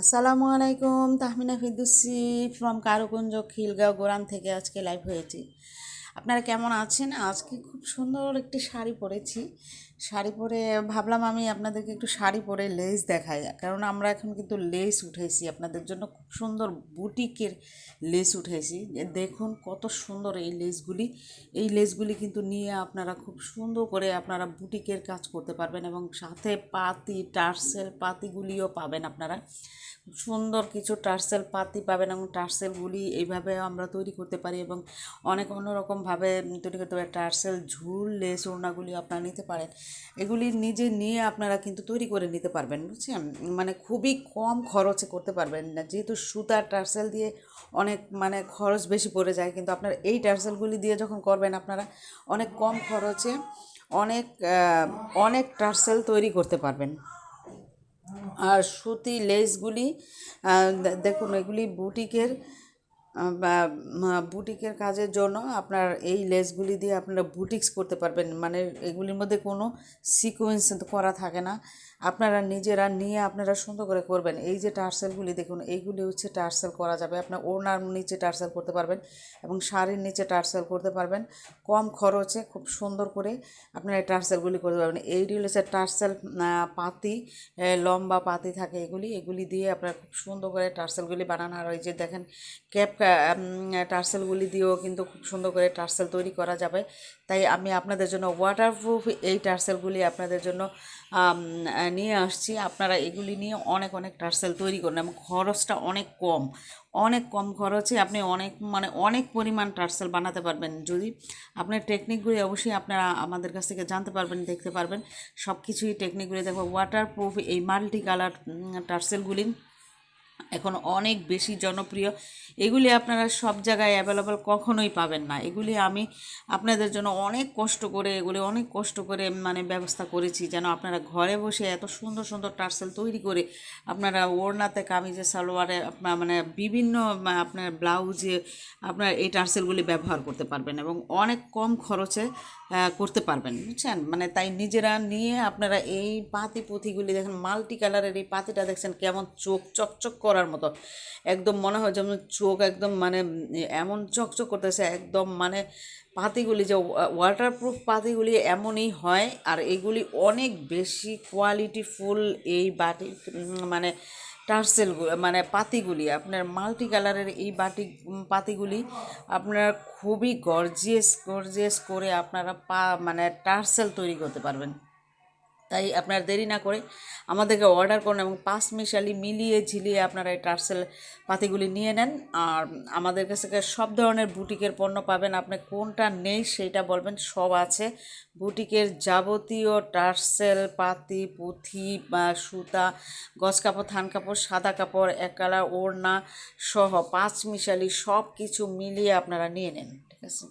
আসসালামু আলাইকুম তাহমিনা ফিদুসি ফ্রম কারুকুঞ্জ খিলগাঁও গোরান থেকে আজকে লাইভ হয়েছি। আপনারা কেমন আছেন? আজকে খুব সুন্দর একটি শাড়ি পরেছি। শাড়ি পরে ভাবলাম আমি আপনাদেরকে একটু শাড়ি পরে লেস দেখাই। কারণ আমরা এখন কিন্তু লেস উঠেছি। আপনাদের জন্য খুব সুন্দর বুটিকের লেস উঠেছি। দেখুন কত সুন্দর এই লেসগুলি। এই লেসগুলি কিন্তু নিয়ে আপনারা খুব সুন্দর করে আপনারা বুটিকের কাজ করতে পারবেন এবং সাথে পাতি, টার্সেল পাতিগুলিও পাবেন আপনারা। সুন্দর কিছু টার্সেল পাতি পাবেন এবং টার্সেলগুলি এইভাবে আমরা তৈরি করতে পারি এবং অনেক অন্যরকমভাবে তৈরি করতে পারি টার্সেল ঝুল লেস ওড়নাগুলি আপনারা নিতে পারেন। এগুলি নিজে নিয়ে আপনারা কিন্তু তৈরি করে নিতে পারবেন, বুঝছেন? মানে খুবই কম খরচে করতে পারবেন না। যেহেতু সুতার টার্সেল দিয়ে অনেক মানে খরচ বেশি পড়ে যায়, কিন্তু আপনার এই টার্সেলগুলি দিয়ে যখন করবেন, আপনারা অনেক কম খরচে অনেক অনেক টার্সেল তৈরি করতে পারবেন। আর সুতি লেসগুলি দেখুন, এগুলি বুটিকের বুটিকের কাজের জন্য আপনার এই লেসগুলি দিয়ে আপনারা বুটিক্স করতে পারবেন। মানে এগুলির মধ্যে কোনো সিকোয়েন্স করা থাকে না। আপনারা নিজেরা নিয়ে আপনারা সুন্দর করে করবেন। এই যে টার্সেলগুলি দেখুন, এইগুলি হচ্ছে টার্সেল করা যাবে। আপনার ওনার নিচে টার্সেল করতে পারবেন এবং শাড়ির নিচে টার্সেল করতে পারবেন। কম খরচে খুব সুন্দর করে আপনারা এই টার্সেলগুলি করতে পারবেন। এইগুলি হচ্ছে টার্সেল পাতি লম্বা পাতি থাকে এগুলি এগুলি দিয়ে আপনারা খুব সুন্দর করে টার্সেলগুলি বানানো। আর ওই যে দেখেন, ক্যাপ টার্সেলগুলি দিয়েও কিন্তু খুব সুন্দর করে টার্সেল তৈরি করা যাবে। তাই আমি আপনাদের জন্য ওয়াটারপ্রুফ এই টার্সেলগুলি আপনাদের জন্য নিয়ে আসছি। আপনারা এগুলি নিয়ে অনেক অনেক টার্সেল তৈরি করুন। এবং খরচটা অনেক কম অনেক কম খরচে আপনি অনেক মানে অনেক পরিমাণ টার্সেল বানাতে পারবেন। যদি আপনার টেকনিকগুলি অবশ্যই আপনারা আমাদের কাছ থেকে জানতে পারবেন, দেখতে পারবেন। সব কিছুই টেকনিকগুলি দেখব। ওয়াটারপ্রুফ এই মাল্টি কালার টার্সেলগুলি। এখন অনেক বেশি জনপ্রিয়। এগুলি আপনারা সব জায়গায় অ্যাভেলেবল কখনোই পাবেন না। এগুলি আমি আপনাদের জন্য অনেক কষ্ট করে, এগুলি অনেক কষ্ট করে মানে ব্যবস্থা করেছি যেন আপনারা ঘরে বসে এত সুন্দর সুন্দর টার্সেল তৈরি করে আপনারা ওড়নাতে, কামিজে, সালোয়ারে আপনার মানে বিভিন্ন আপনার ব্লাউজে আপনার এই টার্সেলগুলি ব্যবহার করতে পারবেন এবং অনেক কম খরচে করতে পারবেন। বুঝছেন? মানে তাই নিজেরা নিয়ে আপনারা এই পাতি পুঁথিগুলি দেখেন, মাল্টি কালারের এই পাতিটা দেখছেন কেমন চোখ চকচক করার মতো। একদম মনে হয় যেমন চোখ একদম মানে এমন চকচক করতেছে, একদম মানে পাতিগুলি যে ওয়াটারপ্রুফ পাতিগুলি এমনই হয় আর এগুলি অনেক বেশি কোয়ালিটিফুল এই বাটি মানে টার্সেলগুলো মানে পাতিগুলি, আপনার মাল্টি কালারের এই বাটি পাতিগুলি আপনার খুবই গর্জিয়াস গর্জিয়াস করে আপনারা পা মানে টার্সেল তৈরি করতে পারবেন। তাই আপনার দেরি না করে আমাদেরকে অর্ডার করুন এবং পাঁচ মিশালি মিলিয়ে ঝিলিয়ে আপনারা এই টার্সেল পাতিগুলি নিয়ে নেন। আর আমাদের কাছ থেকে সব ধরনের বুটিকের পণ্য পাবেন। আপনি কোনটা নেই সেইটা বলবেন, সব আছে। বুটিকের যাবতীয় টার্সেল, পাতি, পুঁথি, বা সুতা, গজ কাপড়, থান কাপড়, সাদা কাপড়, এক কালার, ওড়না সহ পাঁচ মিশালি সব কিছু মিলিয়ে আপনারা নিয়ে নেন, ঠিক আছে?